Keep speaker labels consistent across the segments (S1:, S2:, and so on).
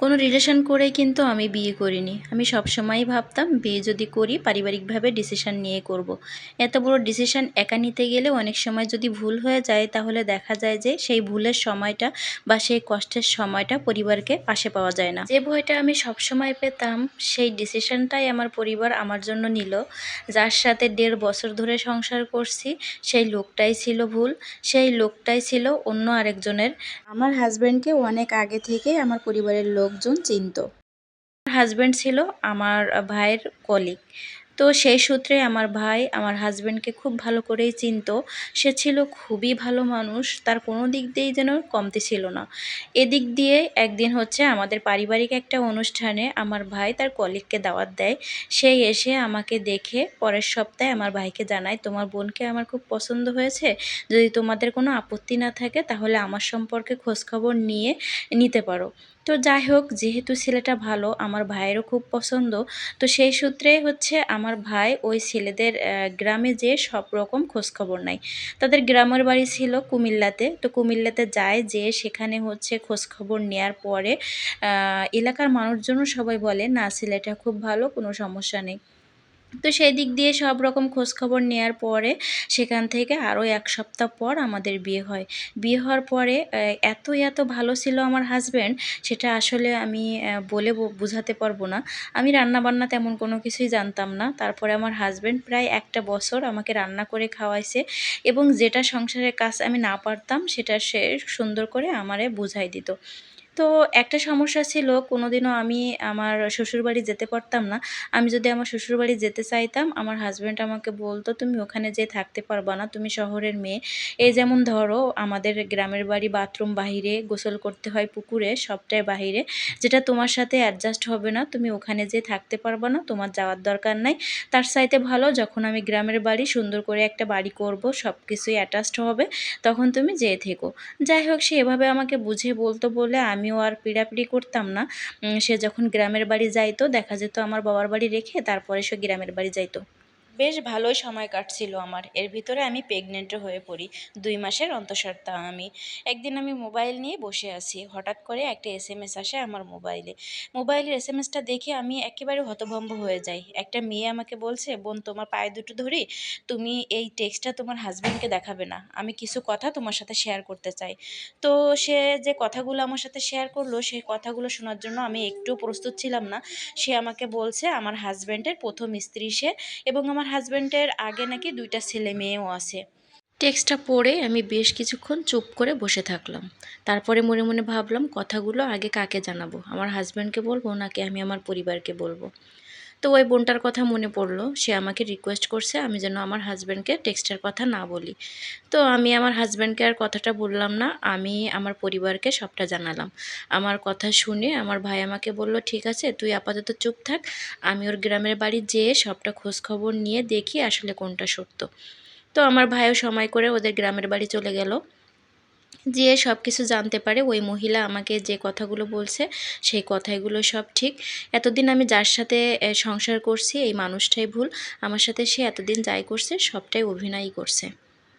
S1: কোনো রিলেশন করেই কিন্তু আমি বিয়ে করিনি। আমি সবসময়ই ভাবতাম, বিয়ে যদি করি, পারিবারিকভাবে ডিসিশান নিয়ে করব। এত বড় ডিসিশান একা নিতে গেলে অনেক সময় যদি ভুল হয়ে যায়, তাহলে দেখা যায় যে সেই ভুলের সময়টা বা সেই কষ্টের সময়টা পরিবারকে পাশে পাওয়া যায় না। যে ভয়টা আমি সবসময় পেতাম, সেই ডিসিশানটাই আমার পরিবার আমার জন্য নিল। যার সাথে দেড় বছর ধরে সংসার করছি, সেই লোকটাই ছিল ভুল। সেই লোকটাই ছিল অন্য আরেকজনের। আমার হাজব্যান্ডকে অনেক আগে থেকে আমার পরিবারের লোকজন চিনত। হাজব্যান্ড ছিল আমার ভাইয়ের কলিগ তো সেই সূত্রে আমার ভাই আমার হাজব্যান্ডকে খুব ভালো করেই চিনত। সে ছিল খুবই ভালো মানুষ, তার কোনো দিক দিয়েই যেন কমতি ছিল না। এদিক দিয়ে একদিন হচ্ছে আমাদের পারিবারিক একটা অনুষ্ঠানে আমার ভাই তার কলিগকে দাওয়াত দেয়। সেই এসে আমাকে দেখে পরের সপ্তাহে আমার ভাইকে জানায়, তোমার বোনকে আমার খুব পছন্দ হয়েছে। যদি তোমাদের কোনো আপত্তি না থাকে তাহলে আমার সম্পর্কে খোঁজখবর নিয়ে, নিতে পারো। তো যাই হোক, যেহেতু ছেলেটা ভালো, আমার ভাইয়েরও খুব পছন্দ। তো সেই সূত্রে হচ্ছে আমার ভাই ওই ছেলেদের গ্রামে যে সব রকম খোঁজখবর নাই তাদের গ্রামের বাড়ি ছিল কুমিল্লাতে। তো কুমিল্লাতে যায় যে সেখানে হচ্ছে খোঁজখবর নেওয়ার পরে এলাকার মানুষজনও সবাই বলে, না, ছেলেটা খুব ভালো, কোনো সমস্যা নেই। তো সেই দিক দিয়ে সব রকম খোঁজখবর নেওয়ার পরে সেখান থেকে আরও এক সপ্তাহ পর আমাদের বিয়ে হয়। বিয়ে হওয়ার পরে এত এত ভালো ছিল আমার হাজব্যান্ড সেটা আসলে আমি বলে বোঝাতে পারব না। আমি রান্নাবান্না তেমন কোনো কিছুই জানতাম না। তারপরে আমার হাজব্যান্ড প্রায় একটা বছর আমাকে রান্না করে খাওয়াইছে এবং যেটা সংসারের কাজ আমি না পারতাম, সেটা সে সুন্দর করে আমারে বুঝাই দিত। তো একটা সমস্যা ছিল, কোনোদিনও আমি আমার শ্বশুরবাড়ি যেতে পারতাম না। আমি যদি আমার শ্বশুরবাড়ি যেতে চাইতাম, আমার হাজব্যান্ড আমাকে বলতো, তুমি ওখানে যেয়ে থাকতে পারবা না, তুমি শহরের মেয়ে। এই যেমন ধরো, আমাদের গ্রামের বাড়ি বাথরুম বাহিরে গোসল করতে হয় পুকুরে, সবটাই বাহিরে। যেটা তোমার সাথে অ্যাডজাস্ট হবে না, তুমি ওখানে যেয়ে থাকতে পারবা না, তোমার যাওয়ার দরকার নাই। তার চাইতে ভালো, যখন আমি গ্রামের বাড়ি সুন্দর করে একটা বাড়ি করব সব কিছুই অ্যাটাচড হবে, তখন তুমি যেয়ে থেকো। যাই হোক, সে এভাবে আমাকে বুঝে বলতো বলে আমিও আর পিড়াপিড়ি করতাম না। সে যখন গ্রামের বাড়ি যাইতো, দেখা যেত আমার বাবার বাড়ি রেখে, তারপরে সে গ্রামের বাড়ি যাইতো। বেশ ভালোই সময় কাটছিল আমার। এর ভিতরে আমি প্রেগনেন্টও হয়ে পড়ি। দুই মাসের অন্তঃসত্ত্বা আমি। একদিন আমি মোবাইল নিয়ে বসে আছি। হঠাৎ করে একটা এস এম এস আসে আমার মোবাইলে মোবাইলের এস এম এসটা দেখে আমি একেবারে হতভম্ব হয়ে যাই। একটা মেয়ে আমাকে বলছে, বোন, তোমার পায়ে দুটো ধরি। তুমি এই টেক্সটটা তোমার হাজব্যান্ডকে দেখাবে না। আমি কিছু কথা তোমার সাথে শেয়ার করতে চাই। তো সে যে কথাগুলো আমার সাথে শেয়ার করল, সেই কথাগুলো শোনার জন্য আমি একটু প্রস্তুত ছিলাম না। সে আমাকে বলছে, আমার হাজব্যান্ডের প্রথম স্ত্রী সে এবং আমার আমার হাজব্যান্ডের আগে নাকি দুইটা ছেলে মেয়েও আছে। টেক্সটটা পড়ে আমি বেশ কিছুক্ষণ চুপ করে বসে থাকলাম। তারপরে মনে মনে ভাবলাম, কথাগুলো আগে কাকে জানাব? আমার হাজব্যান্ডকে বলব নাকি আমি আমার পরিবারকে বলব? তো ওই বোনটার কথা মনে পড়ল। সে আমাকে রিকোয়েস্ট করছে আমি যেন আমার হাজব্যান্ডকে টেক্সটের কথা না বলি। তো আমি আমার হাজব্যান্ডকে আর কথাটা বললাম না, আমি আমার পরিবারকে সবটা জানালাম। আমার কথা শুনে আমার ভাই আমাকে বলল, ঠিক আছে, তুই আপাতত চুপ থাক, আমি ওর গ্রামের বাড়ি যেয়ে সবটা খোঁজখবর নিয়ে দেখি আসলে কোনটা সত্য। তো আমার ভাইও সময় করে ওদের গ্রামের বাড়ি চলে গেল। যে সব কিছু জানতে পারে ওই মহিলা আমাকে যে কথাগুলো বলছে, সেই কথাগুলো সব ঠিক। এতদিন আমি যার সাথে সংসার করছি, এই মানুষটাই ভুল। আমার সাথে সে এতদিন যাই করছে, সবটাই অভিনয়ই করছে।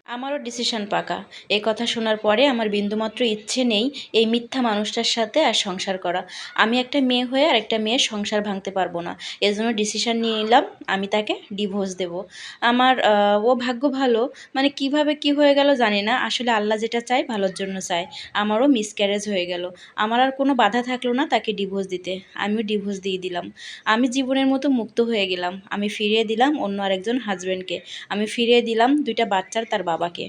S1: আমারও ডিসিশন পাকা। এই কথা শোনার পরে আমার বিন্দুমাত্র ইচ্ছে নেই এই মিথ্যা মানুষটার সাথে আর সংসার করা। আমি একটা মেয়ে হয়ে আর একটা মেয়ের সংসার ভাঙতে পারব না। এজন্য ডিসিশন নিয়ে নিলাম, আমি তাকে ডিভোর্স দেব। আমার ও ভাগ্য ভালো মানে কীভাবে কি হয়ে গেল জানি না। আসলে আল্লাহ যেটা চায় ভালোর জন্য চায়। আমারও মিসক্যারেজ হয়ে গেল। আমার আর কোনো বাধা থাকল না তাকে ডিভোর্স দিতে। আমিও ডিভোর্স দিয়ে দিলাম। আমি জীবনের মতো মুক্ত হয়ে গেলাম। আমি ফিরিয়ে দিলাম অন্য আরেকজন হাজব্যান্ডকে আমি ফিরিয়ে দিলাম দুইটা বাচ্চার তার বাবাকে।